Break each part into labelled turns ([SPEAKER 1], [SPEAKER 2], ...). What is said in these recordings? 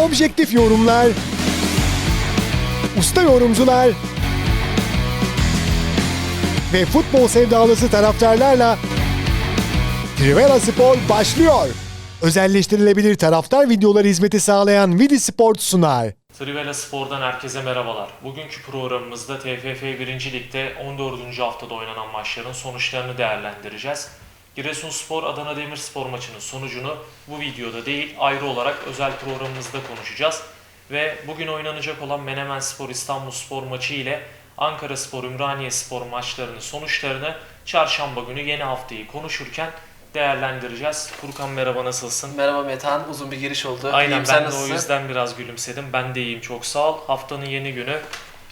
[SPEAKER 1] objektif yorumlar, usta yorumcular ve futbol sevdalısı taraftarlarla Trivela Spor başlıyor. Özelleştirilebilir taraftar videoları hizmeti sağlayan Vidi Sport sunar.
[SPEAKER 2] Trivela Spor'dan herkese merhabalar. Bugünkü programımızda TFF 1. Lig'de 14. haftada oynanan maçların sonuçlarını değerlendireceğiz. Giresunspor Adana Demirspor maçının sonucunu bu videoda değil ayrı olarak özel programımızda konuşacağız. Ve bugün oynanacak olan Menemen Spor İstanbul Spor maçı ile Ankara Spor Ümraniye Spor maçlarının sonuçlarını çarşamba günü yeni haftayı konuşurken değerlendireceğiz. Furkan merhaba nasılsın?
[SPEAKER 3] Merhaba Metehan, uzun bir giriş oldu.
[SPEAKER 2] Aynen
[SPEAKER 3] İyiyim,
[SPEAKER 2] ben de o
[SPEAKER 3] nasılsın?
[SPEAKER 2] yüzden biraz gülümsedim. Ben de iyiyim çok sağ ol. Haftanın yeni günü.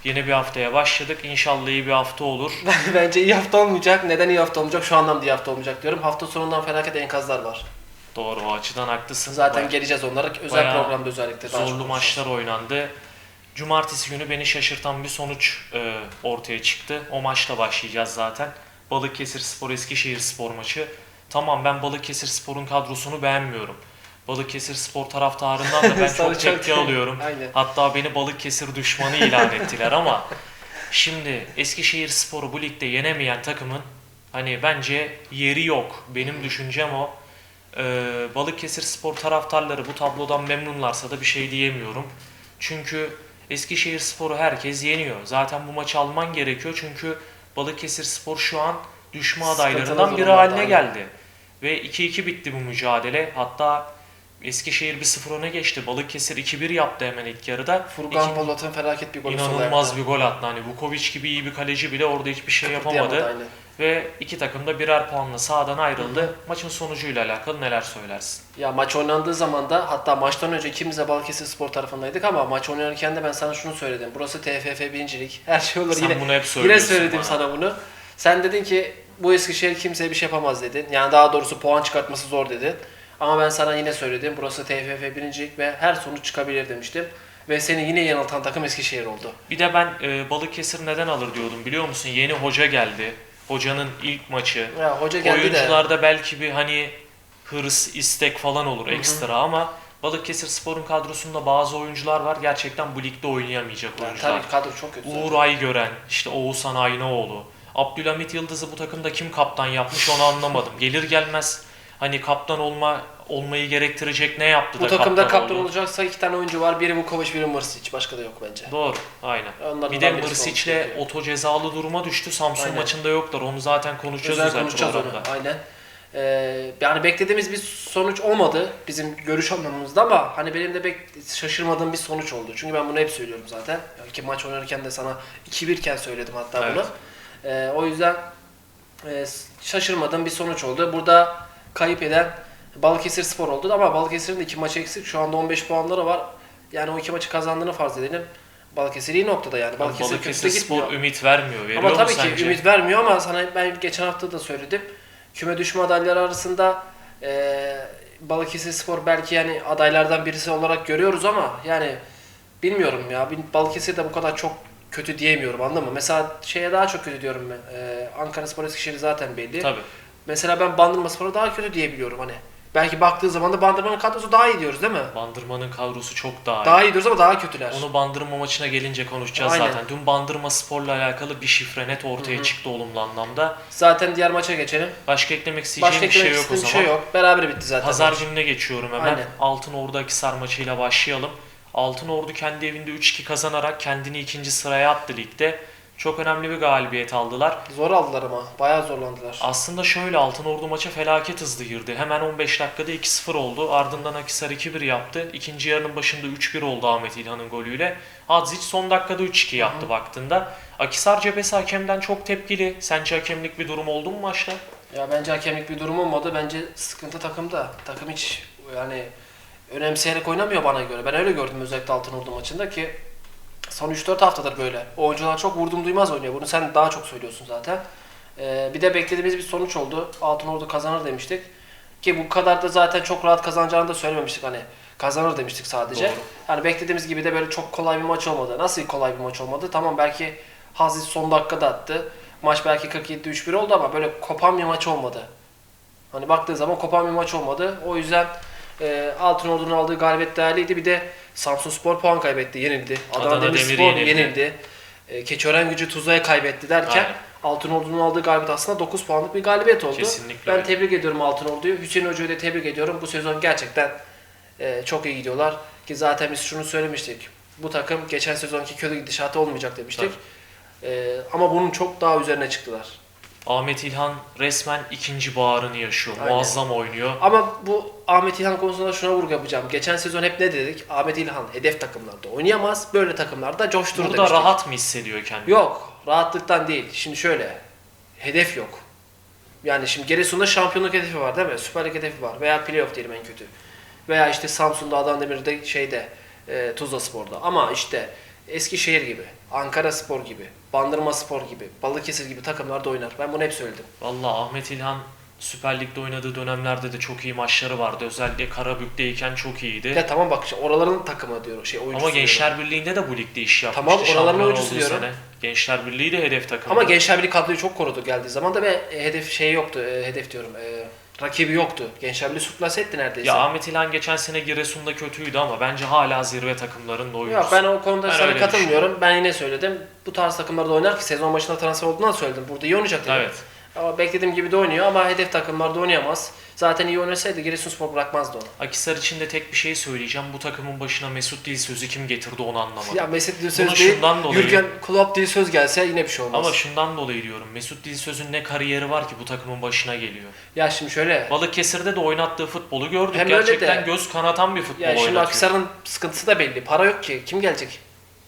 [SPEAKER 2] Yeni bir haftaya başladık. İnşallah iyi bir hafta olur.
[SPEAKER 3] Bence iyi hafta olmayacak. Neden iyi hafta olmayacak? Şu andan da iyi hafta olmayacak diyorum. Hafta sonundan felaket enkazlar var.
[SPEAKER 2] Doğru o açıdan haklısın.
[SPEAKER 3] Zaten
[SPEAKER 2] Baya-
[SPEAKER 3] geleceğiz onlara. Özel
[SPEAKER 2] bayağı
[SPEAKER 3] programda özellikle.
[SPEAKER 2] zorlu maçlar oynandı. Cumartesi günü beni şaşırtan bir sonuç e, ortaya çıktı. O maçla başlayacağız zaten. Balıkesir Spor Eskişehir Spor maçı. Tamam ben Balıkesir Spor'un kadrosunu beğenmiyorum. Balıkesir Spor taraftarından da ben çok tepki alıyorum.
[SPEAKER 3] Aynen.
[SPEAKER 2] Hatta beni Balıkesir düşmanı ilan ettiler ama şimdi Eskişehir Spor'u bu ligde yenemeyen takımın hani bence yeri yok. Benim düşüncem o. Ee, Balıkesir Spor taraftarları bu tablodan memnunlarsa da bir şey diyemiyorum. Çünkü Eskişehir Spor'u herkes yeniyor. Zaten bu maçı alman gerekiyor çünkü Balıkesir Spor şu an düşme
[SPEAKER 3] Sıkıntılı
[SPEAKER 2] adaylarından biri haline geldi. Ve 2-2 bitti bu mücadele. Hatta Eskişehir 1-0 öne geçti. Balıkesir 2-1 yaptı hemen ilk yarıda.
[SPEAKER 3] Furkan
[SPEAKER 2] İki-
[SPEAKER 3] Polat'ın felaket bir golü
[SPEAKER 2] İnanılmaz bir gol attı. Hani Vukovic gibi iyi bir kaleci bile orada hiçbir şey yapamadı. Ve iki takım da birer puanla sahadan ayrıldı. Maçın sonucuyla alakalı neler söylersin?
[SPEAKER 3] Ya maç oynandığı zaman da hatta maçtan önce ikimiz de Balıkesir Spor tarafındaydık ama maç oynarken de ben sana şunu söyledim. Burası TFF 1. Lig. Her şey olur
[SPEAKER 2] Sen
[SPEAKER 3] yine.
[SPEAKER 2] bunu hep
[SPEAKER 3] Yine
[SPEAKER 2] söylüyorsun
[SPEAKER 3] söyledim
[SPEAKER 2] bana.
[SPEAKER 3] sana bunu. Sen dedin ki bu Eskişehir kimseye bir şey yapamaz dedin. Yani daha doğrusu puan çıkartması zor dedin. Ama ben sana yine söyledim. Burası TFF 1. Lig ve her sonuç çıkabilir demiştim. Ve seni yine yanıltan takım Eskişehir oldu.
[SPEAKER 2] Bir de ben e, Balıkesir neden alır diyordum biliyor musun? Yeni hoca geldi. Hocanın ilk maçı.
[SPEAKER 3] Ya hoca geldi de
[SPEAKER 2] Oyuncularda belki bir hani hırs, istek falan olur ekstra ama Balıkesir Spor'un kadrosunda bazı oyuncular var gerçekten bu ligde oynayamayacak
[SPEAKER 3] yani
[SPEAKER 2] oyuncular.
[SPEAKER 3] tabii kadro çok kötü.
[SPEAKER 2] Uğur Aygören, işte Oğuzhan Aynaoğlu. Abdülhamit Yıldız'ı bu takımda kim kaptan yapmış onu anlamadım. Gelir gelmez hani kaptan olma olmayı gerektirecek ne yaptı
[SPEAKER 3] Bu
[SPEAKER 2] da
[SPEAKER 3] takımda
[SPEAKER 2] kaptan,
[SPEAKER 3] kaptan
[SPEAKER 2] oldu?
[SPEAKER 3] olacaksa iki tane oyuncu var. Biri Vukovic, biri Mırsic. Başka da yok bence.
[SPEAKER 2] Doğru, aynen.
[SPEAKER 3] Onlardan
[SPEAKER 2] bir de Mırsic'le oto cezalı duruma düştü. Samsun
[SPEAKER 3] Aynen.
[SPEAKER 2] maçında yoklar. Onu zaten konuşacağız
[SPEAKER 3] Özel konuşacağız onu. Aynen. Ee, yani beklediğimiz bir sonuç olmadı bizim görüş anlamımızda ama hani benim de şaşırmadığım bir sonuç oldu. Çünkü ben bunu hep söylüyorum zaten. Yani ki maç oynarken de sana 2-1 iken söyledim hatta
[SPEAKER 2] Evet.
[SPEAKER 3] bunu. Ee, o yüzden e, şaşırmadığım bir sonuç oldu. Burada kayıp eden Balıkesir Spor oldu ama Balıkesir'in de iki maçı eksik. Şu anda 15 puanları var. Yani o iki maçı kazandığını farz edelim. Balıkesir iyi noktada yani. Balıkesir,
[SPEAKER 2] Balıkesir,
[SPEAKER 3] de gitmiyor.
[SPEAKER 2] Spor ümit vermiyor. Veriyor
[SPEAKER 3] Ama tabii
[SPEAKER 2] sence?
[SPEAKER 3] ki ümit vermiyor ama sana ben geçen hafta da söyledim. Küme düşme adayları arasında e, Balıkesir Spor belki yani adaylardan birisi olarak görüyoruz ama yani bilmiyorum ya. Balıkesir de bu kadar çok kötü diyemiyorum anladın mı? Mesela şeye daha çok kötü diyorum ben. E, Ankara Spor Eskişehir zaten belli.
[SPEAKER 2] Tabii.
[SPEAKER 3] Mesela ben Bandırma Spor'a daha kötü diyebiliyorum hani. Belki baktığı zaman da Bandırma'nın kadrosu daha iyi diyoruz değil mi?
[SPEAKER 2] Bandırma'nın kadrosu çok daha iyi.
[SPEAKER 3] Daha iyi diyoruz ama daha kötüler.
[SPEAKER 2] Onu Bandırma maçına gelince konuşacağız
[SPEAKER 3] Aynen.
[SPEAKER 2] zaten. Dün Bandırma Spor'la alakalı bir şifre net ortaya çıktı olumlu anlamda.
[SPEAKER 3] Zaten diğer maça geçelim.
[SPEAKER 2] Başka eklemek isteyeceğim
[SPEAKER 3] Başka
[SPEAKER 2] bir şey yok o zaman.
[SPEAKER 3] bir şey yok. Beraber bitti zaten.
[SPEAKER 2] Pazar
[SPEAKER 3] maç.
[SPEAKER 2] gününe geçiyorum hemen.
[SPEAKER 3] Aynen.
[SPEAKER 2] Altın Ordu Akisar maçıyla başlayalım. Altın Ordu kendi evinde 3-2 kazanarak kendini ikinci sıraya attı ligde. Çok önemli bir galibiyet aldılar.
[SPEAKER 3] Zor aldılar ama. Bayağı zorlandılar.
[SPEAKER 2] Aslında şöyle Altın Ordu maça felaket hızlı girdi. Hemen 15 dakikada 2-0 oldu. Ardından Akisar 2-1 yaptı. İkinci yarının başında 3-1 oldu Ahmet İlhan'ın golüyle. Adzic son dakikada 3-2 yaptı baktığında. Akisar cephesi hakemden çok tepkili. Sence hakemlik bir durum oldu mu maçta?
[SPEAKER 3] Ya bence hakemlik bir durum olmadı. Bence sıkıntı takımda. Takım hiç yani önemseyerek oynamıyor bana göre. Ben öyle gördüm özellikle Altınordu maçında ki son 3-4 haftadır böyle. Oyuncular çok vurdum duymaz oynuyor. Bunu sen daha çok söylüyorsun zaten. Ee, bir de beklediğimiz bir sonuç oldu. Altınordu kazanır demiştik. Ki bu kadar da zaten çok rahat kazanacağını da söylememiştik hani. Kazanır demiştik sadece.
[SPEAKER 2] Doğru.
[SPEAKER 3] Yani beklediğimiz gibi de böyle çok kolay bir maç olmadı. Nasıl kolay bir maç olmadı? Tamam belki Haziz son dakikada attı. Maç belki 47'de 3-1 oldu ama böyle kopan bir maç olmadı. Hani baktığı zaman kopan bir maç olmadı. O yüzden e, Altınordu'nun aldığı galibiyet değerliydi. Bir de Samsun Spor puan kaybetti, yenildi. Adana,
[SPEAKER 2] Adana
[SPEAKER 3] Demirspor
[SPEAKER 2] Demir
[SPEAKER 3] yenildi.
[SPEAKER 2] yenildi.
[SPEAKER 3] E, Keçiören Gücü Tuzla'ya kaybetti derken
[SPEAKER 2] Aynen.
[SPEAKER 3] Altınordu'nun aldığı galibiyet aslında 9 puanlık bir galibiyet oldu.
[SPEAKER 2] Kesinlikle
[SPEAKER 3] ben tebrik ediyorum Altınordu'yu. Hüseyin Hoca'yı da tebrik ediyorum. Bu sezon gerçekten e, çok iyi gidiyorlar. Ki zaten biz şunu söylemiştik. Bu takım geçen sezonki kötü gidişatı olmayacak demiştik. E, ama bunun çok daha üzerine çıktılar.
[SPEAKER 2] Ahmet İlhan resmen ikinci baharını yaşıyor.
[SPEAKER 3] Aynen.
[SPEAKER 2] Muazzam oynuyor.
[SPEAKER 3] Ama bu Ahmet İlhan konusunda şuna vurgu yapacağım. Geçen sezon hep ne dedik? Ahmet İlhan hedef takımlarda oynayamaz. Böyle takımlarda coşturur
[SPEAKER 2] Burada
[SPEAKER 3] demiştik.
[SPEAKER 2] rahat mı hissediyor kendini?
[SPEAKER 3] Yok. Rahatlıktan değil. Şimdi şöyle. Hedef yok. Yani şimdi Giresun'da şampiyonluk hedefi var değil mi? Süper Lig hedefi var. Veya playoff diyelim en kötü. Veya işte Samsun'da, Adana Demir'de, şeyde, e, Tuzla Spor'da. Ama işte Eskişehir gibi, Ankara Spor gibi, Bandırma Spor gibi, Balıkesir gibi takımlarda oynar. Ben bunu hep söyledim.
[SPEAKER 2] Valla Ahmet İlhan Süper Lig'de oynadığı dönemlerde de çok iyi maçları vardı. Özellikle Karabük'teyken çok iyiydi.
[SPEAKER 3] Ya tamam bak işte oraların takımı diyor. Şey, oyuncusu
[SPEAKER 2] Ama
[SPEAKER 3] diyorum.
[SPEAKER 2] Gençler Birliği'nde de bu ligde iş yapmıştı.
[SPEAKER 3] Tamam, oraların oyuncusu diyorum.
[SPEAKER 2] Sene. Gençler Birliği de hedef takımı.
[SPEAKER 3] Ama Gençler Birliği kadroyu çok korudu geldiği zaman da ve e, hedef şey yoktu. e, hedef diyorum. e, rakibi yoktu. Gençler Birliği sürklase etti neredeyse.
[SPEAKER 2] Ya Ahmet İlhan geçen sene Giresun'da kötüydü ama bence hala zirve takımlarında oyuncusu.
[SPEAKER 3] Yok ben o konuda
[SPEAKER 2] Ben
[SPEAKER 3] sana katılmıyorum. Ben yine söyledim. Bu tarz takımlarda oynar ki sezon başında transfer olduğundan söyledim. Burada iyi oynayacak dedim.
[SPEAKER 2] Evet.
[SPEAKER 3] Ama beklediğim gibi de oynuyor ama hedef takımlarda oynayamaz. Zaten iyi oynasaydı Giresunspor bırakmazdı onu.
[SPEAKER 2] Akisar için de tek bir şey söyleyeceğim. Bu takımın başına Mesut Dilsöz'ü kim getirdi onu anlamadım.
[SPEAKER 3] Ya Mesut değil,
[SPEAKER 2] şundan dolayı-
[SPEAKER 3] Jürgen Klopp değil söz gelse yine bir şey olmaz.
[SPEAKER 2] Ama şundan dolayı diyorum. Mesut Dilsöz'ün ne kariyeri var ki bu takımın başına geliyor.
[SPEAKER 3] Ya şimdi şöyle.
[SPEAKER 2] Balıkesir'de de oynattığı futbolu gördük.
[SPEAKER 3] Hem öyle
[SPEAKER 2] Gerçekten
[SPEAKER 3] de-
[SPEAKER 2] göz kanatan bir futbol
[SPEAKER 3] Ya şimdi
[SPEAKER 2] oynatıyor.
[SPEAKER 3] Akhisar'ın sıkıntısı da belli. Para yok ki. Kim gelecek?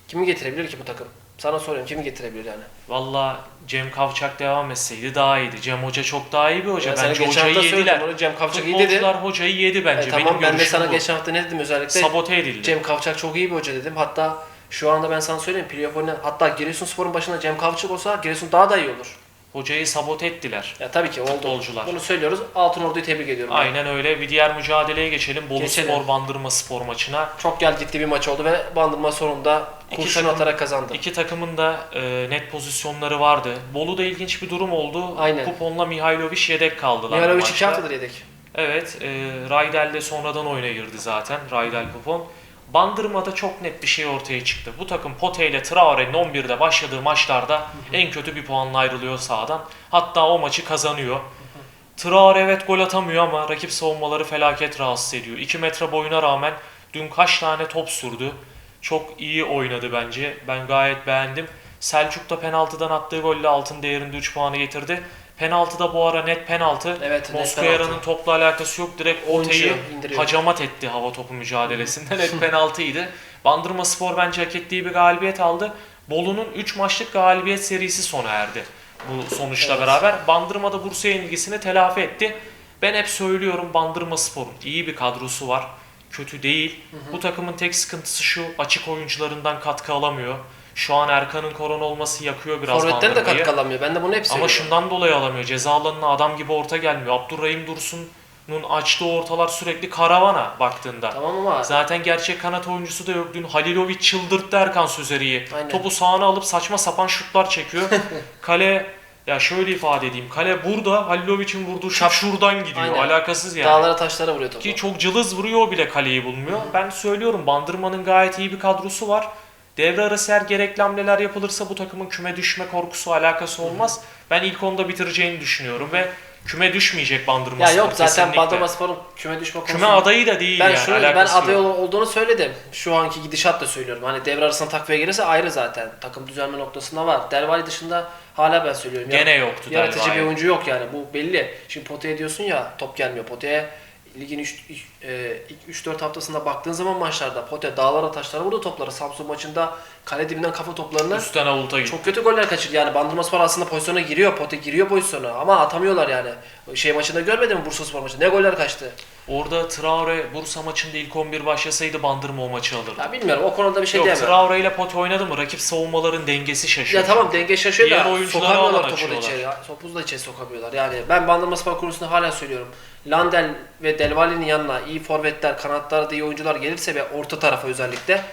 [SPEAKER 3] Kimi getirebilir ki bu takım? Sana soruyorum kimi getirebilir yani?
[SPEAKER 2] Valla Cem Kavçak devam etseydi daha iyiydi. Cem Hoca çok daha iyi bir hoca.
[SPEAKER 3] Ya sana
[SPEAKER 2] bence
[SPEAKER 3] geçen
[SPEAKER 2] hocayı
[SPEAKER 3] hafta
[SPEAKER 2] yediler.
[SPEAKER 3] onu, Cem Kavçak iyi dedi.
[SPEAKER 2] Futbolcular hocayı yedi bence.
[SPEAKER 3] E,
[SPEAKER 2] Benim
[SPEAKER 3] tamam ben de
[SPEAKER 2] görüşüm
[SPEAKER 3] sana
[SPEAKER 2] bu.
[SPEAKER 3] geçen hafta ne dedim özellikle?
[SPEAKER 2] Sabote edildi.
[SPEAKER 3] Cem Kavçak çok iyi bir hoca dedim. Hatta şu anda ben sana söyleyeyim playoff oynayan hatta Giresunspor'un başında Cem Kavçak olsa Giresun daha da iyi olur.
[SPEAKER 2] Hocayı sabote ettiler.
[SPEAKER 3] Ya tabii ki oldu.
[SPEAKER 2] Futbolcular.
[SPEAKER 3] Bunu söylüyoruz. Altınordu'yu tebrik ediyorum.
[SPEAKER 2] Aynen öyle. Bir diğer mücadeleye geçelim. Bolu
[SPEAKER 3] Geçelim.
[SPEAKER 2] Spor Bandırma Spor maçına.
[SPEAKER 3] Çok gel gitti bir maç oldu ve Bandırma sonunda kurşun
[SPEAKER 2] takım-
[SPEAKER 3] atarak kazandı.
[SPEAKER 2] İki takımın da e, net pozisyonları vardı. Bolu'da ilginç bir durum oldu.
[SPEAKER 3] Aynen.
[SPEAKER 2] Kuponla Mihailovic yedek kaldılar.
[SPEAKER 3] Mihailovic iki haftadır yedek.
[SPEAKER 2] Evet, e, Raydel de sonradan oyuna girdi zaten. Raydel Kupon. Bandırma'da çok net bir şey ortaya çıktı. Bu takım Pote ile Traore'nin 11'de başladığı maçlarda en kötü bir puanla ayrılıyor sahadan. Hatta o maçı kazanıyor. Traore evet gol atamıyor ama rakip savunmaları felaket rahatsız ediyor. 2 metre boyuna rağmen dün kaç tane top sürdü. Çok iyi oynadı bence. Ben gayet beğendim. Selçuk da penaltıdan attığı golle altın değerinde 3 puanı getirdi. Penaltıda bu ara net penaltı.
[SPEAKER 3] Evet, penaltı.
[SPEAKER 2] topla alakası yok. Direkt Ote'yi hacamat etti hava topu mücadelesinde. net penaltıydı. Bandırma Spor bence hak ettiği bir galibiyet aldı. Bolu'nun 3 maçlık galibiyet serisi sona erdi. Bu sonuçla
[SPEAKER 3] Evet.
[SPEAKER 2] beraber Bandırma'da Bursa yenilgisini telafi etti. Ben hep söylüyorum Bandırma Spor'un iyi bir kadrosu var. Kötü değil. Bu takımın tek sıkıntısı şu açık oyuncularından katkı alamıyor. Şu an Erkan'ın korona olması yakıyor biraz
[SPEAKER 3] Forvet'ten de katkı alamıyor. Ben de bunu hep
[SPEAKER 2] Ama
[SPEAKER 3] söylüyorum.
[SPEAKER 2] şundan dolayı alamıyor. Ceza alanına adam gibi orta gelmiyor. Abdurrahim Dursun'un açtığı ortalar sürekli karavana baktığında.
[SPEAKER 3] Tamam ama
[SPEAKER 2] Zaten gerçek kanat oyuncusu da yok. Dün Halilovic çıldırttı Erkan Sözeri'yi. Topu sağına alıp saçma sapan şutlar çekiyor. Kale ya şöyle ifade edeyim. Kale burada Halilovic'in vurduğu şut şuradan gidiyor.
[SPEAKER 3] Aynen.
[SPEAKER 2] Alakasız yani.
[SPEAKER 3] dağlara taşlara vuruyor topu.
[SPEAKER 2] Ki çok cılız vuruyor bile kaleyi bulmuyor. Ben söylüyorum Bandırma'nın gayet iyi bir kadrosu var. Devre arası eğer gerekli hamleler yapılırsa bu takımın küme düşme korkusu alakası olmaz. Ben ilk onda bitireceğini düşünüyorum ve küme düşmeyecek Bandırma
[SPEAKER 3] Ya yok zaten. Bandırma Spor'un küme düşme konusu.
[SPEAKER 2] Küme adayı da değil
[SPEAKER 3] ben
[SPEAKER 2] yani
[SPEAKER 3] şunu ben aday
[SPEAKER 2] yok.
[SPEAKER 3] ol- olduğunu söyledim. Şu anki gidişat da söylüyorum. Hani devre arasında takviye gelirse ayrı zaten. Takım düzelme noktasında var. Dervali dışında hala ben söylüyorum.
[SPEAKER 2] Gene yoktu
[SPEAKER 3] Yaratıcı
[SPEAKER 2] Delvay.
[SPEAKER 3] bir oyuncu yok yani. Bu belli. Şimdi potaya diyorsun ya top gelmiyor. Potaya ligin e, ilk 3-4 haftasında baktığın zaman maçlarda Pote dağlara taşlara vurdu topları. Samsun maçında kale dibinden kafa toplarını
[SPEAKER 2] Üstten avulta gitti.
[SPEAKER 3] çok kötü goller kaçırdı. Yani Bandırma Spor aslında pozisyona giriyor. Pote giriyor pozisyona ama atamıyorlar yani. Şey maçında görmedin mi Bursa Spor maçında? Ne goller kaçtı?
[SPEAKER 2] Orada Traore Bursa maçında ilk 11 başlasaydı Bandırma o maçı alırdı.
[SPEAKER 3] Ya bilmiyorum o konuda bir şey
[SPEAKER 2] Yok
[SPEAKER 3] diyemem.
[SPEAKER 2] Traore ile Pote oynadı mı rakip savunmaların dengesi şaşıyor.
[SPEAKER 3] Ya tamam denge şaşıyor
[SPEAKER 2] Diğer
[SPEAKER 3] da
[SPEAKER 2] oyunculara
[SPEAKER 3] sokamıyorlar topu da
[SPEAKER 2] açıyorlar.
[SPEAKER 3] içeri. ya. Topu da içeri sokamıyorlar. Yani ben Bandırma Spor konusunda hala söylüyorum. Landel ve Delvali'nin yanına iyi forvetler, kanatlarda iyi oyuncular gelirse ve orta tarafa özellikle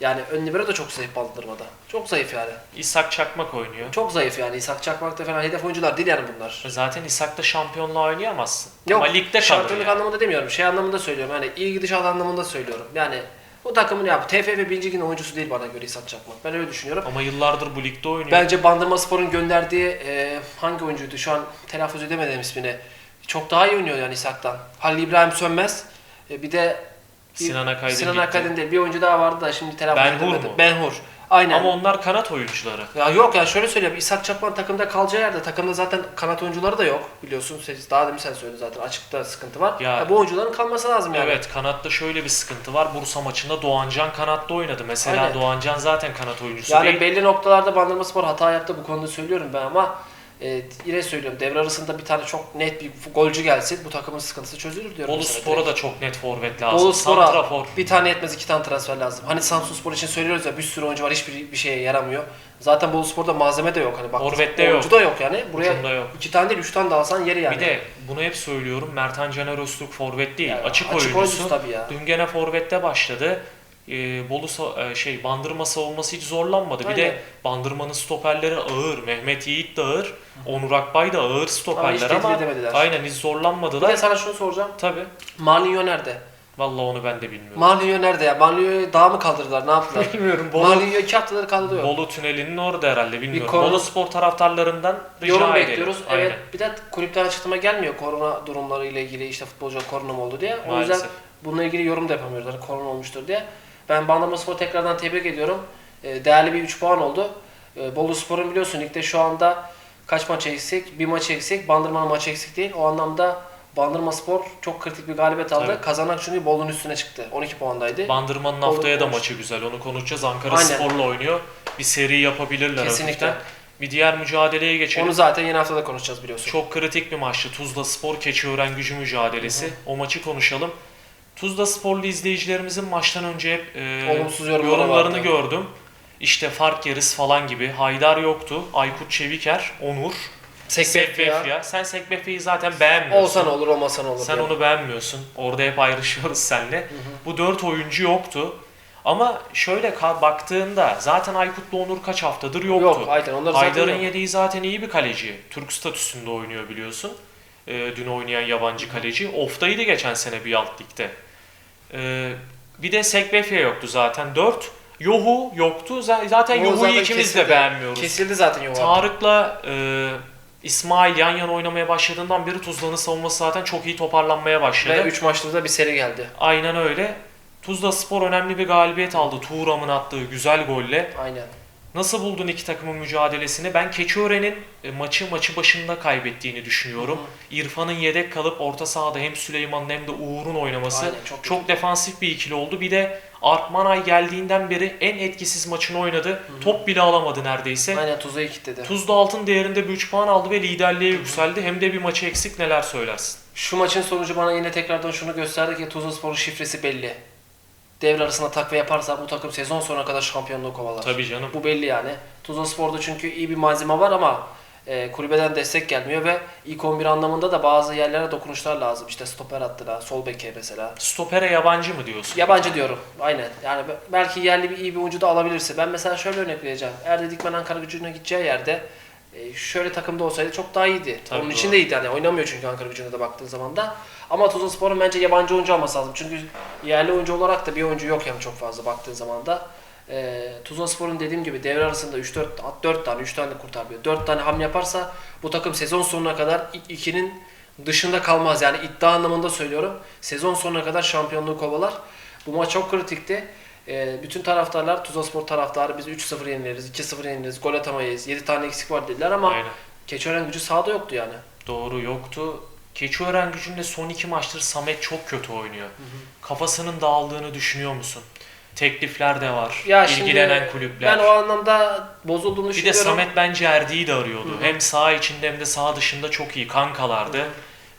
[SPEAKER 3] yani ön libero da çok zayıf Bandırma'da. Çok zayıf yani.
[SPEAKER 2] İshak Çakmak oynuyor.
[SPEAKER 3] Çok zayıf yani. İshak Çakmak da falan hedef oyuncular değil yani bunlar.
[SPEAKER 2] Zaten İshak'ta şampiyonluğa oynayamazsın.
[SPEAKER 3] Yok
[SPEAKER 2] Ama ligde kalır
[SPEAKER 3] şampiyonluk
[SPEAKER 2] yani.
[SPEAKER 3] anlamında demiyorum. Şey anlamında söylüyorum. Yani iyi gidişat anlamında söylüyorum. Yani Bu takımın ya TFF 1. ligin oyuncusu değil bana göre İshak Çakmak. Ben öyle düşünüyorum.
[SPEAKER 2] Ama yıllardır bu ligde oynuyor.
[SPEAKER 3] Bence Bandırma Spor'un gönderdiği e, hangi oyuncuydu? Şu an telaffuz edemedim ismini. Çok daha iyi oynuyor yani İshak'tan. Halil İbrahim Sönmez. E, bir de
[SPEAKER 2] Sinan Akaydın
[SPEAKER 3] Sinan değil. Bir oyuncu daha vardı da şimdi telaffuz
[SPEAKER 2] Ben Hur mu?
[SPEAKER 3] Ben Hur. Aynen.
[SPEAKER 2] Ama onlar kanat oyuncuları.
[SPEAKER 3] Ya yok ya şöyle söyleyeyim. İshak Çakman takımda kalacağı yerde takımda zaten kanat oyuncuları da yok. Biliyorsun siz daha demin sen söyledin zaten açıkta sıkıntı var.
[SPEAKER 2] Ya-
[SPEAKER 3] Ya, bu oyuncuların kalması lazım yani.
[SPEAKER 2] Evet kanatta şöyle bir sıkıntı var. Bursa maçında Doğancan kanatta oynadı. Mesela
[SPEAKER 3] Aynen.
[SPEAKER 2] Doğancan zaten kanat oyuncusu
[SPEAKER 3] Yani
[SPEAKER 2] değil.
[SPEAKER 3] belli noktalarda Bandırma Spor hata yaptı bu konuda söylüyorum ben ama e, yine söylüyorum devre arasında bir tane çok net bir golcü gelsin bu takımın sıkıntısı çözülür diyorum.
[SPEAKER 2] Bolu
[SPEAKER 3] mesela
[SPEAKER 2] Spor'a
[SPEAKER 3] direkt.
[SPEAKER 2] da çok net forvet lazım.
[SPEAKER 3] Bolu Spor'a bir tane yetmez iki tane transfer lazım. Hani Samsun Spor için söylüyoruz ya bir sürü oyuncu var hiçbir bir şeye yaramıyor. Zaten Bolu Spor'da malzeme de yok. Hani bak,
[SPEAKER 2] Forvet de yok.
[SPEAKER 3] oyuncu da yok yani. Buraya
[SPEAKER 2] Hücumda yok.
[SPEAKER 3] iki tane değil üç tane de alsan yeri yani.
[SPEAKER 2] Bir de bunu hep söylüyorum. Mertan Caner Öztürk forvet değil.
[SPEAKER 3] Yani
[SPEAKER 2] açık,
[SPEAKER 3] açık
[SPEAKER 2] oyuncusu.
[SPEAKER 3] oyuncusu tabii ya.
[SPEAKER 2] Dün gene forvette başladı. Ee, Bolu e, şey Bandırma savunması hiç zorlanmadı. Bir
[SPEAKER 3] Aynen.
[SPEAKER 2] de Bandırma'nın stoperleri ağır. Mehmet Yiğit de ağır. Onur Akbay da ağır
[SPEAKER 3] Ama
[SPEAKER 2] stoperler ama,
[SPEAKER 3] edemediler.
[SPEAKER 2] aynen hiç
[SPEAKER 3] Bir
[SPEAKER 2] zorlanmadılar.
[SPEAKER 3] de sana şunu soracağım.
[SPEAKER 2] Tabii.
[SPEAKER 3] Malinho nerede?
[SPEAKER 2] Vallahi onu ben de bilmiyorum.
[SPEAKER 3] Malinho nerede ya? Malinho'yu daha mı kaldırdılar? Ne yaptılar?
[SPEAKER 2] Bilmiyorum. Bolu,
[SPEAKER 3] Malinho iki haftadır kaldı
[SPEAKER 2] Bolu tünelinin orada herhalde bilmiyorum.
[SPEAKER 3] korona-
[SPEAKER 2] Bolu spor taraftarlarından rica
[SPEAKER 3] Yorum
[SPEAKER 2] edelim.
[SPEAKER 3] bekliyoruz.
[SPEAKER 2] Aynen.
[SPEAKER 3] Evet bir de kulüpten açıklama gelmiyor korona durumları ile ilgili işte futbolcu korona mı oldu diye. O
[SPEAKER 2] Maalesef.
[SPEAKER 3] yüzden bununla ilgili yorum da yapamıyoruz. Hani korona olmuştur diye. Ben Bandırma Spor'u tekrardan tebrik ediyorum. Ee, Değerli bir 3 puan oldu. Ee, Bolu Spor'un biliyorsun ligde şu anda kaç maç eksik? Bir maç eksik. Bandırma'nın maçı eksik değil. O anlamda Bandırma Spor çok kritik bir galibiyet aldı.
[SPEAKER 2] Tabii.
[SPEAKER 3] Kazanan çünkü Bolu'nun üstüne çıktı. 12 puandaydı.
[SPEAKER 2] Bandırma'nın
[SPEAKER 3] Olur,
[SPEAKER 2] haftaya da maçı güzel. Onu konuşacağız. Ankara
[SPEAKER 3] Aynen.
[SPEAKER 2] Spor'la oynuyor. Bir seri yapabilirler
[SPEAKER 3] Kesinlikle.
[SPEAKER 2] hafiften. Bir diğer mücadeleye geçelim.
[SPEAKER 3] Onu zaten yeni haftada konuşacağız biliyorsun.
[SPEAKER 2] Çok kritik bir maçtı. Tuzla Spor Keçiören gücü mücadelesi. O maçı konuşalım. Tuzla Sporlu izleyicilerimizin maçtan önce hep e,
[SPEAKER 3] Olumsuz yorumları
[SPEAKER 2] yorumlarını
[SPEAKER 3] vardı.
[SPEAKER 2] gördüm. İşte fark yeriz falan gibi. Haydar yoktu. Aykut Çeviker, Onur, Sekbefya. Sen Sekbefya'yı zaten beğenmiyorsun.
[SPEAKER 3] Olsa ne olur olmasa ne olur.
[SPEAKER 2] Sen
[SPEAKER 3] diye.
[SPEAKER 2] onu beğenmiyorsun. Orada hep ayrışıyoruz seninle. Bu dört oyuncu yoktu. Ama şöyle baktığında zaten Aykut'la Onur kaç haftadır yoktu.
[SPEAKER 3] Yok aynen onları zaten
[SPEAKER 2] Haydar'ın
[SPEAKER 3] yok.
[SPEAKER 2] yediği zaten iyi bir kaleci. Türk statüsünde oynuyor biliyorsun. Ee, dün oynayan yabancı kaleci. Oftaydı geçen sene bir alt ligde. Ee, bir de Sekbefya yoktu zaten. 4. Yohu yoktu. Zaten
[SPEAKER 3] O
[SPEAKER 2] Yohu'yu
[SPEAKER 3] zaten
[SPEAKER 2] ikimiz
[SPEAKER 3] kesildi.
[SPEAKER 2] de beğenmiyoruz.
[SPEAKER 3] Kesildi zaten Yuva.
[SPEAKER 2] Tarık'la e, İsmail yan yana oynamaya başladığından beri Tuzla'nın savunması zaten çok iyi toparlanmaya başladı.
[SPEAKER 3] Ve 3 maçta da bir seri geldi.
[SPEAKER 2] Aynen öyle. Tuzla Spor önemli bir galibiyet aldı. Tuğram'ın attığı güzel golle.
[SPEAKER 3] Aynen.
[SPEAKER 2] Nasıl buldun iki takımın mücadelesini? Ben Keçiören'in e, maçı maçı başında kaybettiğini düşünüyorum. İrfan'ın yedek kalıp orta sahada hem Süleyman'ın hem de Uğur'un oynaması
[SPEAKER 3] Aynen,
[SPEAKER 2] çok,
[SPEAKER 3] çok
[SPEAKER 2] defansif bir ikili oldu. Bir de Artmanay geldiğinden beri en etkisiz maçını oynadı. Top bile alamadı neredeyse.
[SPEAKER 3] Aynen Tuzla'yı kilitledi.
[SPEAKER 2] Tuzla altın değerinde bir 3 puan aldı ve liderliğe yükseldi. Hem de bir maçı eksik neler söylersin?
[SPEAKER 3] Şu maçın sonucu bana yine tekrardan şunu gösterdi ki Tuzla Spor'un şifresi belli. Devre arasında takviye yaparsa bu takım sezon sonuna kadar şampiyonluğu kovalar.
[SPEAKER 2] Tabii canım.
[SPEAKER 3] Bu belli yani. Tuzla Spor'da çünkü iyi bir malzeme var ama e, kulübeden destek gelmiyor ve ilk 11 anlamında da bazı yerlere dokunuşlar lazım. İşte stoper hattına, sol beke mesela.
[SPEAKER 2] Stopere yabancı mı diyorsun?
[SPEAKER 3] Yabancı diyorum. Aynen. Yani be- belki yerli bir iyi bir oyuncu da alabilirse. Ben mesela şöyle örnek vereceğim. Erde Dikmen Ankara gücüne gideceği yerde e, şöyle takımda olsaydı çok daha iyiydi.
[SPEAKER 2] Tabii
[SPEAKER 3] Onun
[SPEAKER 2] doğru.
[SPEAKER 3] için de iyiydi. Yani oynamıyor çünkü Ankara gücüne de baktığın zaman da. Ama Tuzla Spor'un bence yabancı oyuncu alması lazım. Çünkü yerli oyuncu olarak da bir oyuncu yok yani çok fazla baktığın zaman da. E, Tuzla Spor'un dediğim gibi devre arasında 3-4 4 tane 3 tane kurtarmıyor. 4 tane hamle yaparsa bu takım sezon sonuna kadar ilk ikinin dışında kalmaz. Yani iddia anlamında söylüyorum. Sezon sonuna kadar şampiyonluğu kovalar. Bu maç çok kritikti. Ee, bütün taraftarlar, Tuzlaspor taraftarı biz 3-0 yeniliriz, 2-0 yeniliriz, gol atamayız, 7 tane eksik var dediler ama
[SPEAKER 2] Aynen.
[SPEAKER 3] Keçiören gücü sahada yoktu yani.
[SPEAKER 2] Doğru yoktu. Keçiören gücünde son iki maçtır Samet çok kötü oynuyor. Kafasının dağıldığını düşünüyor musun? Teklifler de var.
[SPEAKER 3] Ya şimdi
[SPEAKER 2] ilgilenen kulüpler.
[SPEAKER 3] Ben o anlamda bozulduğunu
[SPEAKER 2] Bir de
[SPEAKER 3] düşünüyorum.
[SPEAKER 2] Samet bence Erdi'yi de arıyordu. Hem sağ içinde hem de sağ dışında çok iyi kankalardı.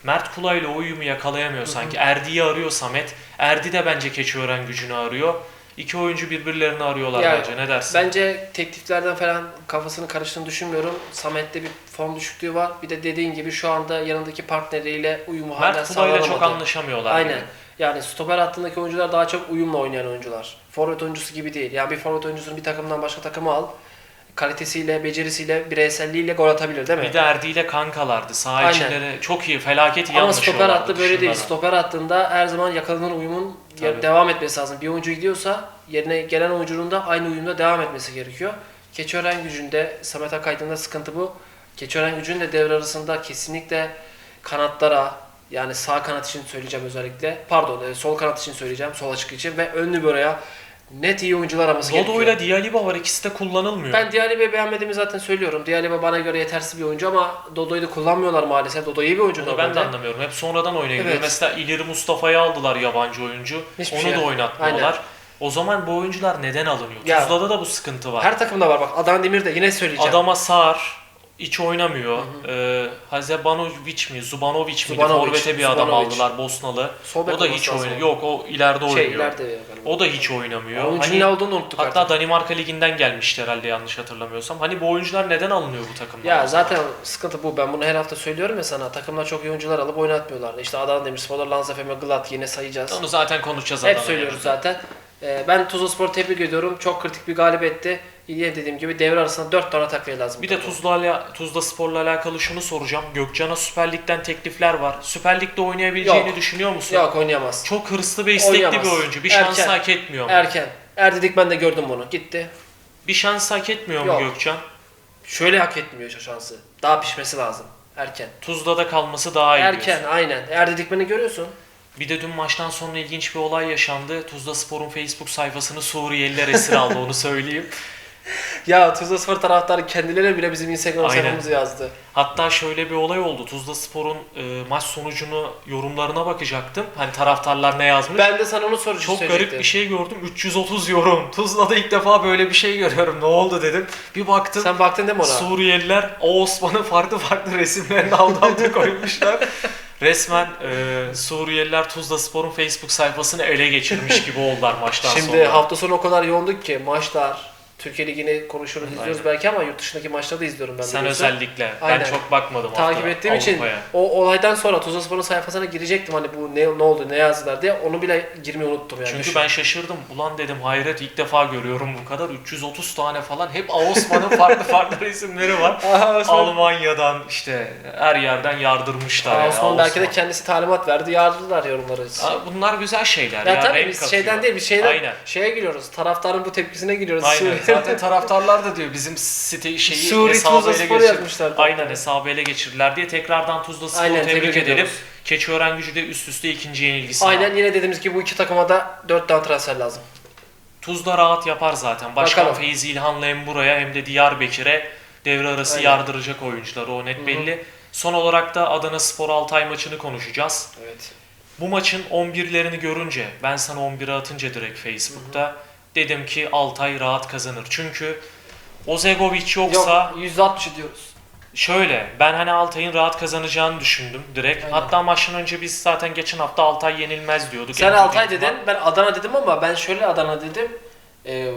[SPEAKER 2] Mert Kula ile o uyumu yakalayamıyor sanki. Erdi'yi arıyor Samet. Erdi de bence Keçiören gücünü arıyor. İki oyuncu birbirlerini arıyorlar
[SPEAKER 3] Ya,
[SPEAKER 2] bence. Ne dersin?
[SPEAKER 3] Bence tekliflerden falan kafasını karıştığını düşünmüyorum. Samet'te bir form düşüklüğü var. Bir de dediğin gibi şu anda yanındaki partneriyle uyumu hala
[SPEAKER 2] Mert Kula ile çok
[SPEAKER 3] sağlanamadı.
[SPEAKER 2] anlaşamıyorlar.
[SPEAKER 3] Aynen.
[SPEAKER 2] gibi.
[SPEAKER 3] Yani stoper hattındaki oyuncular daha çok uyumla oynayan oyuncular. Forvet oyuncusu gibi değil. Yani bir forvet oyuncusunu bir takımdan başka takıma al. Kalitesiyle, becerisiyle, bireyselliğiyle gol atabilir değil mi?
[SPEAKER 2] Bir de Erdi ile kankalardı. Sağ de çok iyi, felaket iyi
[SPEAKER 3] Ama stoper hattı böyle değil. Stoper hattında her zaman yakalanan uyumun
[SPEAKER 2] Tabii.
[SPEAKER 3] devam etmesi lazım. Bir oyuncu gidiyorsa yerine gelen oyuncunun da aynı uyumda devam etmesi gerekiyor. Keçiören gücünde Samet Akaydın'da sıkıntı bu. Keçiören gücünün de devre arasında kesinlikle kanatlara yani sağ kanat için söyleyeceğim özellikle. Pardon e, sol kanat için söyleyeceğim. Sol açık için ve ön libero'ya net iyi oyuncular araması
[SPEAKER 2] Dodo
[SPEAKER 3] gerekiyor.
[SPEAKER 2] ile Dialiba var ikisi de kullanılmıyor.
[SPEAKER 3] Ben Dialiba'yı beğenmediğimi zaten söylüyorum. Dialiba bana göre yetersiz bir oyuncu ama Dodo'yu da kullanmıyorlar maalesef. Dodo iyi bir oyuncu
[SPEAKER 2] Bunu ben de
[SPEAKER 3] normalde.
[SPEAKER 2] anlamıyorum. Hep sonradan oyuna giriyor.
[SPEAKER 3] Evet.
[SPEAKER 2] Mesela İleri Mustafa'yı aldılar yabancı oyuncu.
[SPEAKER 3] Hiçbir
[SPEAKER 2] Onu
[SPEAKER 3] şey
[SPEAKER 2] da
[SPEAKER 3] yok.
[SPEAKER 2] oynatmıyorlar.
[SPEAKER 3] Aynen.
[SPEAKER 2] O zaman bu oyuncular neden alınıyor?
[SPEAKER 3] Ya-
[SPEAKER 2] Tuzla'da da bu sıkıntı var.
[SPEAKER 3] Her takımda var bak. Adana Demir de yine söyleyeceğim.
[SPEAKER 2] Adama sar, hiç oynamıyor. Ee, Hazebanovic mi, Zubanovic?
[SPEAKER 3] Zubanovic,
[SPEAKER 2] Forvet'e bir adam
[SPEAKER 3] Zubanovic.
[SPEAKER 2] aldılar Bosnalı.
[SPEAKER 3] Sol
[SPEAKER 2] o da hiç oynamıyor. Yok o ileride
[SPEAKER 3] Şey
[SPEAKER 2] oynuyor.
[SPEAKER 3] ileride galiba.
[SPEAKER 2] O da hiç oynamıyor.
[SPEAKER 3] Oyuncunun
[SPEAKER 2] Hani-
[SPEAKER 3] olduğunu unuttuk
[SPEAKER 2] hatta
[SPEAKER 3] artık.
[SPEAKER 2] Danimarka Ligi'nden gelmişti herhalde yanlış hatırlamıyorsam. Hani bu oyuncular neden alınıyor bu takımdan?
[SPEAKER 3] Ya zaten sıkıntı bu. Ben bunu her hafta söylüyorum ya sana. Takımlar çok iyi oyuncular alıp oynatmıyorlar. İşte Adana Demirspor'da Lanzafeme, Glat yine sayacağız.
[SPEAKER 2] Onu zaten konuşacağız
[SPEAKER 3] Hep
[SPEAKER 2] Adana'ya.
[SPEAKER 3] söylüyoruz zaten. Ee, ben Tuzlaspor tebrik ediyorum. Çok kritik bir galibiyetti. Yine dediğim gibi devre arasında 4 tane takviye lazım.
[SPEAKER 2] Bir de Tuzla, Tuzla Spor'la alakalı şunu soracağım. Gökcan'a Süper Lig'den teklifler var. Süper Lig'de oynayabileceğini
[SPEAKER 3] Yok.
[SPEAKER 2] düşünüyor musun?
[SPEAKER 3] Yok oynayamaz.
[SPEAKER 2] Çok hırslı ve istekli
[SPEAKER 3] Oynayamaz.
[SPEAKER 2] bir oyuncu. Bir şans
[SPEAKER 3] Erken.
[SPEAKER 2] hak etmiyor mu?
[SPEAKER 3] Erken. Erdedik ben de gördüm bunu. Gitti.
[SPEAKER 2] Bir şans hak etmiyor mu
[SPEAKER 3] Yok.
[SPEAKER 2] Gökcan?
[SPEAKER 3] Şöyle hak etmiyor şu şansı. Daha pişmesi lazım. Erken.
[SPEAKER 2] Tuzla'da kalması daha iyi
[SPEAKER 3] Erken
[SPEAKER 2] diyorsun.
[SPEAKER 3] aynen. Erdedik beni görüyorsun.
[SPEAKER 2] Bir de dün maçtan sonra ilginç bir olay yaşandı. Tuzla Spor'un Facebook sayfasını Suriyeliler esir aldı onu söyleyeyim.
[SPEAKER 3] Ya Tuzlaspor taraftarı kendileri bile bizim Instagram
[SPEAKER 2] Aynen.
[SPEAKER 3] sayfamızı yazdı.
[SPEAKER 2] Hatta şöyle bir olay oldu. Tuzla Spor'un e, maç sonucunu yorumlarına bakacaktım. Hani taraftarlar ne yazmış?
[SPEAKER 3] Ben de sana onu soracağım.
[SPEAKER 2] Çok garip bir şey gördüm. 330 yorum. Tuzla'da ilk defa böyle bir şey görüyorum. Ne oldu dedim. Bir baktım.
[SPEAKER 3] Sen baktın değil mi ona?
[SPEAKER 2] Suriyeliler o Osman'ın farklı farklı resimlerini aldı aldı koymuşlar. Resmen e, Suriyeliler Tuzla Spor'un Facebook sayfasını ele geçirmiş gibi oldular maçtan
[SPEAKER 3] Şimdi
[SPEAKER 2] sonra.
[SPEAKER 3] hafta sonu o kadar yoğunduk ki maçlar, Türkiye Ligi'ni konuşuyoruz, izliyoruz
[SPEAKER 2] Aynen.
[SPEAKER 3] belki ama yurt dışındaki maçları da izliyorum ben
[SPEAKER 2] Sen
[SPEAKER 3] biliyorsun.
[SPEAKER 2] özellikle.
[SPEAKER 3] Aynen.
[SPEAKER 2] Ben çok bakmadım
[SPEAKER 3] Takip
[SPEAKER 2] hafta
[SPEAKER 3] ettiğim için o olaydan sonra Tuzlaspor'un sayfasına girecektim hani bu ne, ne oldu, ne yazdılar diye onu bile girmeyi unuttum yani.
[SPEAKER 2] Çünkü
[SPEAKER 3] Düşün.
[SPEAKER 2] ben şaşırdım. Ulan dedim hayret ilk defa görüyorum bu kadar. 330 tane falan. Hep Osman'ın farklı farklı resimleri var.
[SPEAKER 3] Aha,
[SPEAKER 2] Almanya'dan işte her yerden yardırmışlar.
[SPEAKER 3] Aa,
[SPEAKER 2] yani
[SPEAKER 3] Osman belki de kendisi talimat verdi, yardırdılar yorumları.
[SPEAKER 2] Aa, Bunlar güzel şeyler
[SPEAKER 3] ya,
[SPEAKER 2] ya.
[SPEAKER 3] tabii biz
[SPEAKER 2] katıyor.
[SPEAKER 3] şeyden değil, biz şeyden,
[SPEAKER 2] Aynen.
[SPEAKER 3] şeye giriyoruz. Taraftarın bu tepkisine giriyoruz.
[SPEAKER 2] Aynen. Zaten taraftarlar da diyor bizim site şeyi
[SPEAKER 3] Suri
[SPEAKER 2] hesabı ele
[SPEAKER 3] Spor'u
[SPEAKER 2] geçir.
[SPEAKER 3] yazmışlar.
[SPEAKER 2] Aynen hesabı ele geçirdiler diye tekrardan Tuzla Spor'u tebrik,
[SPEAKER 3] tebrik
[SPEAKER 2] edelim. Keçiören gücü de üst üste ikinci yenilgisi.
[SPEAKER 3] Aynen yine dediğimiz gibi bu iki takıma da 4 tane transfer lazım.
[SPEAKER 2] Tuzla rahat yapar zaten. Başkan
[SPEAKER 3] Bakalım.
[SPEAKER 2] Feyzi İlhan'la hem buraya hem de Diyarbakır'e devre arası
[SPEAKER 3] Aynen.
[SPEAKER 2] yardıracak oyuncular o net belli. Son olarak da Adana Spor Altay maçını konuşacağız.
[SPEAKER 3] Evet.
[SPEAKER 2] Bu maçın 11'lerini görünce ben sana 11'e atınca direkt Facebook'ta dedim ki Altay rahat kazanır. Çünkü Ozegovic yoksa
[SPEAKER 3] Yok %60 diyoruz.
[SPEAKER 2] şöyle ben hani Altay'ın rahat kazanacağını düşündüm direkt.
[SPEAKER 3] Aynen.
[SPEAKER 2] Hatta maçtan önce biz zaten geçen hafta Altay yenilmez diyorduk.
[SPEAKER 3] Sen
[SPEAKER 2] En
[SPEAKER 3] Altay
[SPEAKER 2] büyük
[SPEAKER 3] dedin,
[SPEAKER 2] ihtimal.
[SPEAKER 3] ben Adana dedim ama ben şöyle Adana dedim. Ee,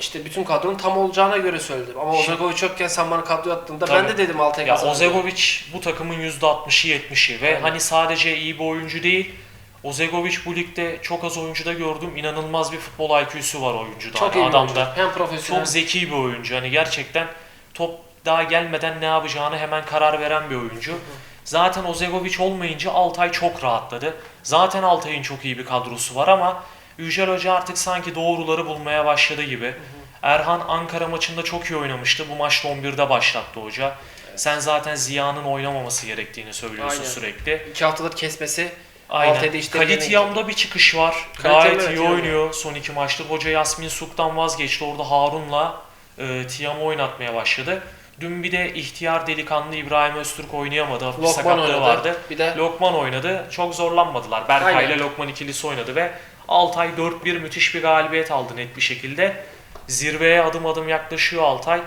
[SPEAKER 3] işte bütün kadronun tam olacağına göre söyledim. Ama
[SPEAKER 2] Şimdi-
[SPEAKER 3] Ozegovic yokken sen bana kadroyu attığında
[SPEAKER 2] Tabii.
[SPEAKER 3] ben de dedim Altay
[SPEAKER 2] Ya
[SPEAKER 3] kazanır.
[SPEAKER 2] Ozegovic bu takımın %60'ı 70'i ve
[SPEAKER 3] Aynen.
[SPEAKER 2] hani sadece iyi bir oyuncu değil. Ozegovic bu ligde çok az oyuncuda gördüm. İnanılmaz bir futbol IQ'su var oyuncuda.
[SPEAKER 3] Çok
[SPEAKER 2] Hani
[SPEAKER 3] iyi bir oyuncu.
[SPEAKER 2] adamda.
[SPEAKER 3] Hem profesyonel.
[SPEAKER 2] Çok zeki bir oyuncu. Hani gerçekten top daha gelmeden ne yapacağını hemen karar veren bir oyuncu. Zaten Ozegovic olmayınca Altay çok rahatladı. Zaten Altay'ın çok iyi bir kadrosu var ama Yücel Hoca artık sanki doğruları bulmaya başladı gibi. Erhan Ankara maçında çok iyi oynamıştı. Bu maçta 11'de başlattı hoca. Sen zaten Ziya'nın oynamaması gerektiğini söylüyorsun
[SPEAKER 3] Aynen.
[SPEAKER 2] sürekli.
[SPEAKER 3] İki haftadır kesmesi.
[SPEAKER 2] Aynen.
[SPEAKER 3] İşte
[SPEAKER 2] Kalitiyam'da bir çıkış var.
[SPEAKER 3] Kalitiyam
[SPEAKER 2] Gayet
[SPEAKER 3] evet,
[SPEAKER 2] iyi oynuyor son iki maçtır. Hoca Yasmin Suk'tan vazgeçti. Orada Harun'la e, Tiam'ı oynatmaya başladı. Dün bir de ihtiyar delikanlı İbrahim Öztürk oynayamadı. Hafif
[SPEAKER 3] Lokman
[SPEAKER 2] sakatlığı
[SPEAKER 3] oynadı.
[SPEAKER 2] vardı.
[SPEAKER 3] Bir de
[SPEAKER 2] Lokman oynadı. Çok zorlanmadılar. Berkay ile Lokman ikilisi oynadı ve Altay 4-1 müthiş bir galibiyet aldı net bir şekilde. Zirveye adım adım yaklaşıyor Altay.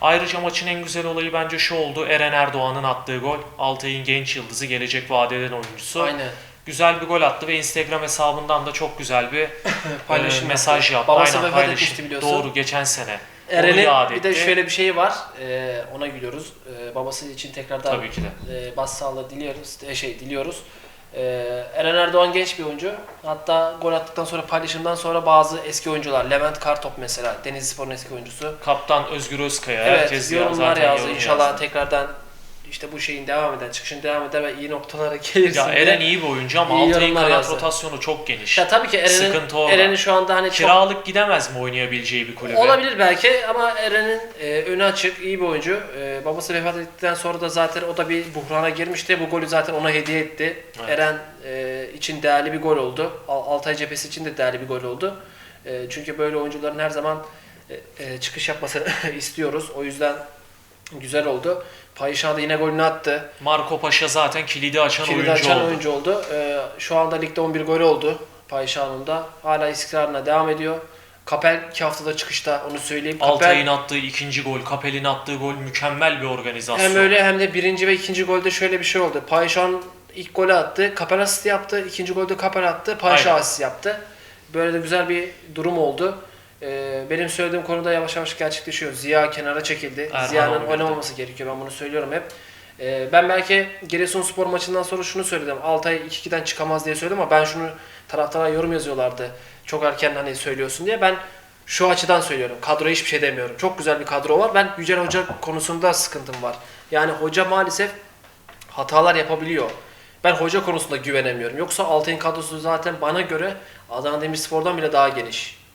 [SPEAKER 2] Ayrıca maçın en güzel olayı bence şu oldu. Eren Erdoğan'ın attığı gol. Altay'ın genç yıldızı, gelecek vadeden oyuncusu.
[SPEAKER 3] aynen.
[SPEAKER 2] Güzel bir gol attı ve Instagram hesabından da çok güzel bir
[SPEAKER 3] Paylaşım
[SPEAKER 2] e, mesaj yaptı.
[SPEAKER 3] Babası
[SPEAKER 2] Aynen
[SPEAKER 3] vefat
[SPEAKER 2] paylaşım.
[SPEAKER 3] etmişti biliyorsun.
[SPEAKER 2] Doğru geçen sene.
[SPEAKER 3] Eren'in bir de şöyle bir şeyi var. Ee, ona gülüyoruz. Ee, babası için tekrardan
[SPEAKER 2] Tabii ki de.
[SPEAKER 3] e, başsağlığı diliyoruz. E, şey diliyoruz. Ee, Eren Erdoğan genç bir oyuncu. Hatta gol attıktan sonra paylaşımdan sonra bazı eski oyuncular, Levent Kartop mesela, Denizlispor'un eski oyuncusu.
[SPEAKER 2] Kaptan Özgür Özkaya.
[SPEAKER 3] Evet,
[SPEAKER 2] herkes
[SPEAKER 3] yorumlar yazdı.
[SPEAKER 2] yorum
[SPEAKER 3] İnşallah
[SPEAKER 2] yazdı.
[SPEAKER 3] tekrardan işte bu şeyin devam eder, çıkışın devam eder ve iyi noktalara gelirsin.
[SPEAKER 2] Ya. Eren iyi bir oyuncu ama
[SPEAKER 3] İyi
[SPEAKER 2] Altay'ın
[SPEAKER 3] yorumlar
[SPEAKER 2] kanat
[SPEAKER 3] yazdı.
[SPEAKER 2] rotasyonu çok geniş.
[SPEAKER 3] Ya tabii ki Eren'in. Eren'in şu anda hani çok
[SPEAKER 2] Kiralık gidemez mi oynayabileceği bir kulübe?
[SPEAKER 3] Olabilir belki ama Eren'in e, önü açık, iyi bir oyuncu. E, babası vefat ettikten sonra da zaten o da bir buhrana girmişti. Bu golü zaten ona hediye etti.
[SPEAKER 2] Evet.
[SPEAKER 3] Eren e, için değerli bir gol oldu. Al- Altay cephesi için de değerli bir gol oldu. E, çünkü böyle oyuncuların her zaman e, e, çıkış yapmasını istiyoruz. O yüzden güzel oldu. Payişah da yine golünü attı.
[SPEAKER 2] Marco Paşa zaten kilidi açan
[SPEAKER 3] Kilidi
[SPEAKER 2] oyuncu
[SPEAKER 3] açan
[SPEAKER 2] oldu.
[SPEAKER 3] oyuncu oldu. E, şu anda ligde 11 gol oldu Payişah'ın da. Hala istikrarına devam ediyor. Kapel 2 haftada çıkışta onu söyleyeyim. Kapel-
[SPEAKER 2] Altay'ın attığı ikinci gol, Kapel'in attığı gol mükemmel bir organizasyon.
[SPEAKER 3] Hem öyle hem de birinci ve ikinci golde şöyle bir şey oldu. Payşan ilk golü attı, Kapel asist yaptı. ikinci golde Kapel attı,
[SPEAKER 2] Aynen.
[SPEAKER 3] asist yaptı. Böyle de güzel bir durum oldu. Ee, benim söylediğim konuda yavaş yavaş gerçekleşiyor. Ziya kenara çekildi.
[SPEAKER 2] Erhan
[SPEAKER 3] Ziya'nın oynamaması gerekiyor. Ben bunu söylüyorum hep. Ee, ben belki Giresunspor maçından sonra şunu söyledim. Altay 2-2'den çıkamaz diye söyledim ama ben şunu taraftara yorum yazıyorlardı. Çok erken hani söylüyorsun diye. Ben şu açıdan söylüyorum. Kadroya hiçbir şey demiyorum. Çok güzel bir kadro var. Ben Yücel Hoca konusunda sıkıntım var. Yani hoca maalesef hatalar yapabiliyor. Ben hoca konusunda güvenemiyorum. Yoksa Altay'ın kadrosu zaten bana göre Adana Demirspor'dan bile daha geniş.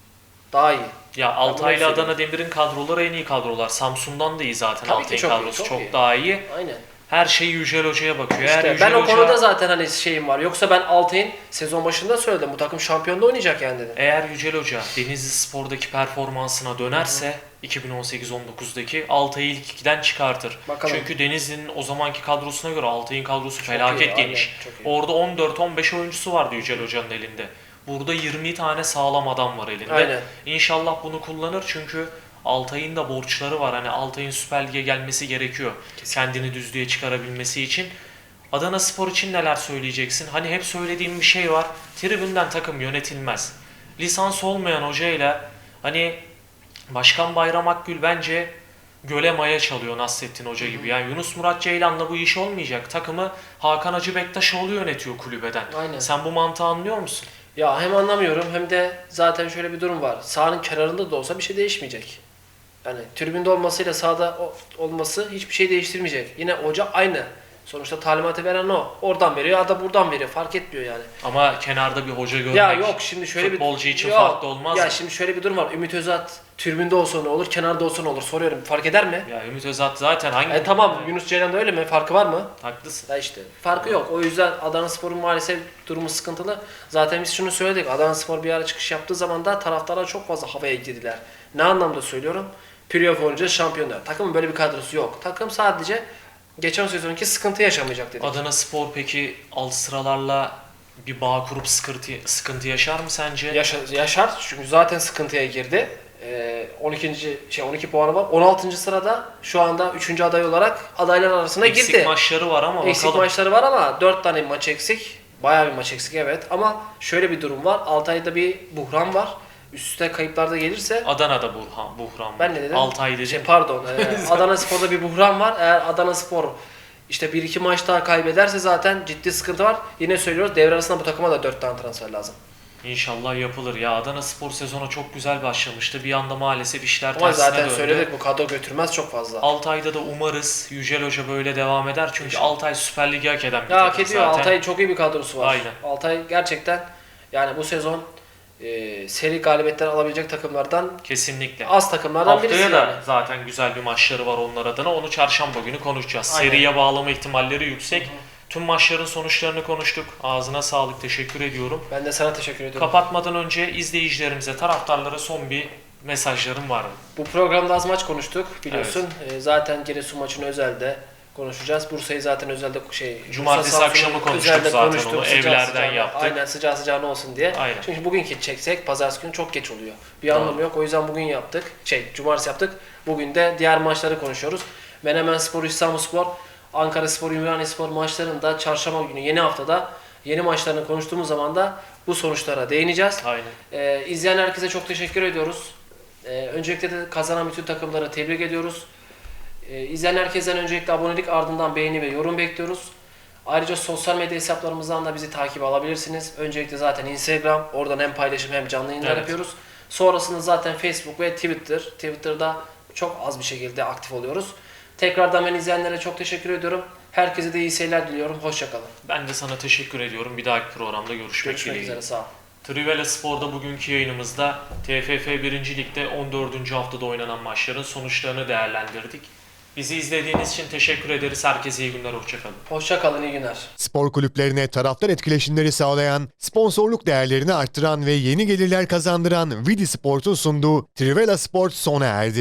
[SPEAKER 3] Daha iyi.
[SPEAKER 2] Ya Altay ile
[SPEAKER 3] bunu
[SPEAKER 2] Adana Demir'in kadroları en iyi kadrolar. Samsun'dan da iyi zaten
[SPEAKER 3] Tabii ki
[SPEAKER 2] Altay'ın
[SPEAKER 3] çok iyi,
[SPEAKER 2] kadrosu.
[SPEAKER 3] çok
[SPEAKER 2] çok,
[SPEAKER 3] iyi.
[SPEAKER 2] daha iyi.
[SPEAKER 3] Aynen.
[SPEAKER 2] Her şey Yücel Hoca'ya bakıyor. Eğer
[SPEAKER 3] İşte
[SPEAKER 2] Yücel
[SPEAKER 3] ben o
[SPEAKER 2] Hoca,
[SPEAKER 3] konuda zaten hani şeyim var. Yoksa ben Altay'ın sezon başında söyledim. Bu takım şampiyonda oynayacak yani dedim.
[SPEAKER 2] Eğer Yücel Hoca Denizli Spor'daki performansına dönerse 2018-19'daki Altay'ı ilk ikiden çıkartır.
[SPEAKER 3] Bakalım.
[SPEAKER 2] Çünkü Denizli'nin o zamanki kadrosuna göre Altay'ın kadrosu felaket
[SPEAKER 3] iyi,
[SPEAKER 2] geniş.
[SPEAKER 3] aynen, çok iyi.
[SPEAKER 2] Orada 14-15 oyuncusu vardı Yücel Hoca'nın elinde. Burada 20 tane sağlam adam var elinde.
[SPEAKER 3] Aynen.
[SPEAKER 2] İnşallah bunu kullanır çünkü Altay'ın da borçları var. Hani Altay'ın Süper Lig'e gelmesi gerekiyor. Kendini düzlüğe çıkarabilmesi için. Adana Spor için neler söyleyeceksin? Hani hep söylediğim bir şey var. Tribünden takım yönetilmez. Lisans olmayan hocayla hani Başkan Bayram Akgül bence göle maya çalıyor Nasrettin Hoca gibi. Yani Yunus Murat Ceylan'la bu iş olmayacak. Takımı Hakan Hacı Bektaşoğlu yönetiyor kulübeden.
[SPEAKER 3] Aynen.
[SPEAKER 2] Sen bu mantığı anlıyor musun?
[SPEAKER 3] Ya hem anlamıyorum hem de zaten şöyle bir durum var. Sahanın kenarında da olsa bir şey değişmeyecek. Yani tribünde olmasıyla sahada olması hiçbir şey değiştirmeyecek. Yine hoca aynı. Sonuçta talimatı veren o. Oradan veriyor ya da buradan veriyor. Fark etmiyor yani.
[SPEAKER 2] Ama kenarda bir hoca görmek
[SPEAKER 3] Ya yok şimdi şöyle
[SPEAKER 2] futbolcu
[SPEAKER 3] bir
[SPEAKER 2] için
[SPEAKER 3] Yok.
[SPEAKER 2] farklı olmaz
[SPEAKER 3] Ya
[SPEAKER 2] mı?
[SPEAKER 3] şimdi şöyle bir durum var. Ümit Özat tribünde olsa ne olur, kenarda olsa ne olur soruyorum. Fark eder mi?
[SPEAKER 2] Ya Ümit Özat zaten hangi...
[SPEAKER 3] E tamam Yunus Ceylan da öyle mi? Farkı var mı?
[SPEAKER 2] Haklısın.
[SPEAKER 3] Ya işte farkı yok. O yüzden Adana Spor'un maalesef durumu sıkıntılı. Zaten biz şunu söyledik. Adana Spor bir ara çıkış yaptığı zaman da taraftarlar çok fazla havaya girdiler. Ne anlamda söylüyorum? Playoff oynayacağız şampiyonlar. Takımın böyle bir kadrosu yok. Takım sadece geçen sezonki sıkıntı yaşamayacak dedik.
[SPEAKER 2] Adana Spor peki alt sıralarla bir bağ kurup sıkıntı, sıkıntı yaşar mı sence?
[SPEAKER 3] Yaşa- yaşar çünkü zaten sıkıntıya girdi. Ee, 12. şey 12 puanı var. 16. sırada şu anda 3. aday olarak adaylar arasına
[SPEAKER 2] Eksik
[SPEAKER 3] girdi.
[SPEAKER 2] maçları var ama
[SPEAKER 3] Eksik
[SPEAKER 2] bakalım.
[SPEAKER 3] maçları var ama 4 tane maç eksik. Bayağı bir maç eksik evet ama şöyle bir durum var. Altay'da bir buhran var. Üst üste kayıplar da gelirse
[SPEAKER 2] Adana'da Burhan, Buhran.
[SPEAKER 3] ben ne dedim?
[SPEAKER 2] Altay dedim.
[SPEAKER 3] Şey, pardon. e, Adana Spor'da bir buhran var. Eğer Adana Spor işte bir iki maç daha kaybederse zaten ciddi sıkıntı var. Yine söylüyoruz devre arasında bu takıma da 4 tane transfer lazım.
[SPEAKER 2] İnşallah yapılır. Ya Adana Spor sezonu çok güzel başlamıştı. Bir anda maalesef işler
[SPEAKER 3] Ama
[SPEAKER 2] tersine
[SPEAKER 3] zaten
[SPEAKER 2] döndü.
[SPEAKER 3] söyledik bu kadro götürmez çok fazla.
[SPEAKER 2] Altay'da da umarız Yücel Hoca böyle devam eder. Çünkü Altay Süper Lig'i hak eden bir
[SPEAKER 3] Ya hak
[SPEAKER 2] takım
[SPEAKER 3] ediyor.
[SPEAKER 2] zaten.
[SPEAKER 3] Altay çok iyi bir kadrosu var.
[SPEAKER 2] Aynen.
[SPEAKER 3] Altay gerçekten yani bu sezon e, seri galibiyetler alabilecek takımlardan
[SPEAKER 2] Kesinlikle.
[SPEAKER 3] az takımlardan birisi.
[SPEAKER 2] Haftaya da
[SPEAKER 3] yani.
[SPEAKER 2] zaten güzel bir maçları var onlar adına. Onu çarşamba günü konuşacağız.
[SPEAKER 3] Aynen.
[SPEAKER 2] Seriye bağlama ihtimalleri yüksek. Tüm maçların sonuçlarını konuştuk. Ağzına sağlık. Teşekkür ediyorum.
[SPEAKER 3] Ben de sana teşekkür ediyorum.
[SPEAKER 2] Kapatmadan önce izleyicilerimize, taraftarlara son bir mesajlarım var mı?
[SPEAKER 3] Bu programda az maç konuştuk biliyorsun. E, zaten Giresun maçını özelde konuşacağız. Bursa'yı zaten özelde şey
[SPEAKER 2] Cumartesi
[SPEAKER 3] Bursa
[SPEAKER 2] akşamı konuştuk zaten
[SPEAKER 3] konuştuk,
[SPEAKER 2] onu.
[SPEAKER 3] sıcağı
[SPEAKER 2] Evlerden
[SPEAKER 3] sıcağına.
[SPEAKER 2] yaptık.
[SPEAKER 3] Aynen sıcağı sıcağına olsun diye.
[SPEAKER 2] Aynen.
[SPEAKER 3] Çünkü bugünkü çeksek pazartesi günü çok geç oluyor. Bir
[SPEAKER 2] Doğru.
[SPEAKER 3] anlamı yok. O yüzden bugün yaptık. Şey cumartesi yaptık. Bugün de diğer maçları konuşuyoruz. Menemen Spor, İstanbul Spor, Ankara Spor, Ümraniye Spor maçlarında çarşamba günü yeni haftada yeni maçlarını konuştuğumuz zaman da bu sonuçlara değineceğiz.
[SPEAKER 2] Aynen.
[SPEAKER 3] Ee, izleyen herkese çok teşekkür ediyoruz. Ee, öncelikle de kazanan bütün takımlara tebrik ediyoruz. Ee, izleyen herkesten öncelikle abonelik ardından beğeni ve yorum bekliyoruz. Ayrıca sosyal medya hesaplarımızdan da bizi takip alabilirsiniz. Öncelikle zaten Instagram, oradan hem paylaşım hem canlı yayınlar
[SPEAKER 2] Evet.
[SPEAKER 3] yapıyoruz. Sonrasında zaten Facebook ve Twitter. Twitter'da çok az bir şekilde aktif oluyoruz. Tekrardan beni izleyenlere çok teşekkür ediyorum. Herkese de iyi seyirler diliyorum. Hoşçakalın.
[SPEAKER 2] Ben de sana teşekkür ediyorum. Bir dahaki programda görüşmek,
[SPEAKER 3] Görüşmek
[SPEAKER 2] dileğiyle.
[SPEAKER 3] üzere. Sağ ol.
[SPEAKER 2] Trivela Spor'da bugünkü yayınımızda TFF 1. Lig'de 14. haftada oynanan maçların sonuçlarını değerlendirdik. Bizi izlediğiniz için teşekkür ederiz. Herkese iyi günler, hoşçakalın.
[SPEAKER 3] Hoşçakalın. iyi günler.
[SPEAKER 1] Spor kulüplerine taraftar etkileşimleri sağlayan, sponsorluk değerlerini arttıran ve yeni gelirler kazandıran Vidi Sport'un sunduğu Trivela Sport sona erdi.